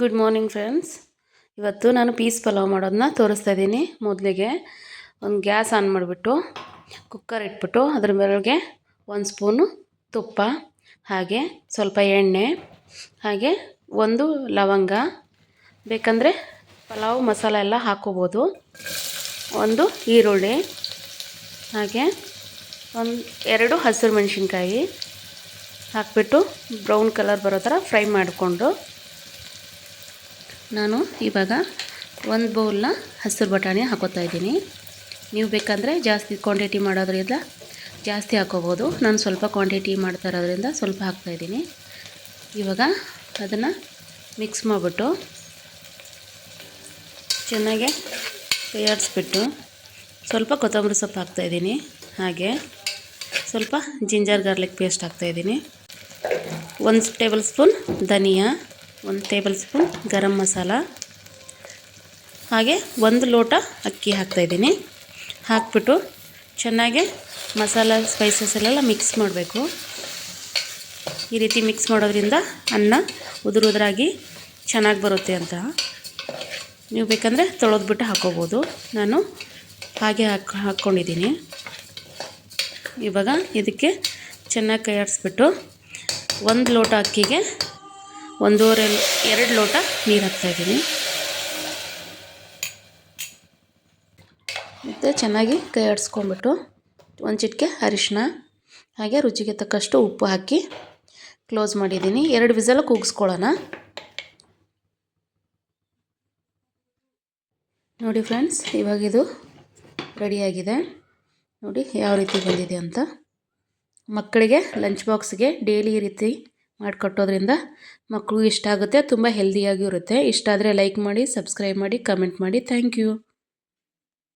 Good morning friends ಇವತ್ತು ನಾನು piece pulao ಮಾಡೋದನ್ನ ತೋರಿಸ್ತಾ ಇದ್ದೀನಿ. ಮೊದಲಿಗೆ ಒಂದು ಗ್ಯಾಸ್ ಆನ್ ಮಾಡಿಬಿಟ್ಟು ಕುಕ್ಕರ್ ಇಟ್ಬಿಟ್ಟು, ಅದ್ರ ಮೇಲೆಗೆ ಒಂದು ಸ್ಪೂನು ತುಪ್ಪ, ಹಾಗೆ ಸ್ವಲ್ಪ ಎಣ್ಣೆ, ಹಾಗೆ ಒಂದು ಲವಂಗ. ಬೇಕಂದರೆ ಪಲಾವ್ ಮಸಾಲ ಎಲ್ಲ ಹಾಕೋಬೋದು. ಒಂದು ಈರುಳ್ಳಿ, ಹಾಗೆ ಒಂದು ಎರಡು ಹಸಿರು ಮೆಣಸಿನ್ಕಾಯಿ ಹಾಕ್ಬಿಟ್ಟು ಬ್ರೌನ್ ಕಲರ್ ಬರೋ ಥರ ಫ್ರೈ ಮಾಡಿಕೊಂಡು ನಾನು ಇವಾಗ ಒಂದು ಬೌಲ್ನ ಹಸಿರು ಬಟಾಣಿ ಹಾಕೋತಾ ಇದ್ದೀನಿ. ನೀವು ಬೇಕಂದರೆ ಜಾಸ್ತಿ ಕ್ವಾಂಟಿಟಿ ಮಾಡೋದ್ರಿಂದ ಜಾಸ್ತಿ ಹಾಕೋಬೋದು. ನಾನು ಸ್ವಲ್ಪ ಕ್ವಾಂಟಿಟಿ ಮಾಡ್ತಾ ಇರೋದ್ರಿಂದ ಸ್ವಲ್ಪ ಹಾಕ್ತಾಯಿದ್ದೀನಿ ಇವಾಗ ಅದನ್ನು ಮಿಕ್ಸ್ ಮಾಡಿಬಿಟ್ಟು ಚೆನ್ನಾಗೆ ಕೈಯಾಡಿಸ್ಬಿಟ್ಟು ಸ್ವಲ್ಪ ಕೊತ್ತಂಬರಿ ಸೊಪ್ಪು ಹಾಕ್ತಾಯಿದ್ದೀನಿ ಹಾಗೆ ಸ್ವಲ್ಪ ಜಿಂಜರ್ ಗಾರ್ಲಿಕ್ ಪೇಸ್ಟ್ ಹಾಕ್ತಾಯಿದ್ದೀನಿ ಒಂದು ಟೇಬಲ್ ಸ್ಪೂನ್ ಧನಿಯಾ. ಒಂದು ಟೇಬಲ್ ಸ್ಪೂನ್ ಗರಂ ಮಸಾಲ. ಹಾಗೆ ಒಂದು ಲೋಟ ಅಕ್ಕಿ ಹಾಕ್ತಾಯಿದ್ದೀನಿ ಹಾಕ್ಬಿಟ್ಟು ಚೆನ್ನಾಗಿ ಮಸಾಲ ಎಲ್ಲ ಮಿಕ್ಸ್ ಮಾಡಬೇಕು. ಈ ರೀತಿ ಮಿಕ್ಸ್ ಮಾಡೋದ್ರಿಂದ ಅನ್ನ ಉದುರು ಉದುರಾಗಿ ಚೆನ್ನಾಗಿ ಬರುತ್ತೆ ಅಂತ. ನೀವು ಬೇಕಂದರೆ ತೊಳೆದ್ಬಿಟ್ಟು ಹಾಕೋಬೋದು. ನಾನು ಹಾಗೆ ಹಾಕಿ, ಹಾಕ್ಕೊಂಡಿದ್ದೀನಿ. ಇವಾಗ ಇದಕ್ಕೆ ಚೆನ್ನಾಗಿ ಕೈಯಾಡಿಸ್ಬಿಟ್ಟು ಒಂದು ಲೋಟ ಅಕ್ಕಿಗೆ ಒಂದೂವರೆ ಎರಡು ಲೋಟ ನೀರು ಹಾಕ್ತಾಯಿದ್ದೀನಿ ಮತ್ತು ಚೆನ್ನಾಗಿ ಕೈ ಆಡಿಸ್ಕೊಂಬಿಟ್ಟು ಒಂದು ಚಿಟಿಕೆ ಅರಿಶಿನ ಹಾಗೆ ರುಚಿಗೆ ತಕ್ಕಷ್ಟು ಉಪ್ಪು ಹಾಕಿ ಕ್ಲೋಸ್ ಮಾಡಿದ್ದೀನಿ. ಎರಡು ವಿಸಲ್ ಕೂಗಿಸ್ಕೊಳ್ಳೋಣ. ನೋಡಿ ಫ್ರೆಂಡ್ಸ್ ಇವಾಗಿದು ರೆಡಿಯಾಗಿದೆ ನೋಡಿ ಯಾವ ರೀತಿ ಬಂದಿದೆ ಅಂತ. ಮಕ್ಕಳಿಗೆ ಲಂಚ್ ಬಾಕ್ಸ್ಗೆ ಡೈಲಿ ಈ ರೀತಿ ಮಾಡಿಕೊಟ್ಟೋದ್ರಿಂದ ಮಕ್ಕಳು ಇಷ್ಟ ಆಗುತ್ತೆ, ತುಂಬ ಹೆಲ್ದಿಯಾಗಿರುತ್ತೆ ಇಷ್ಟ ಆದರೆ ಲೈಕ್ ಮಾಡಿ ಸಬ್ಸ್ಕ್ರೈಬ್ ಮಾಡಿ ಕಮೆಂಟ್ ಮಾಡಿ. Thank you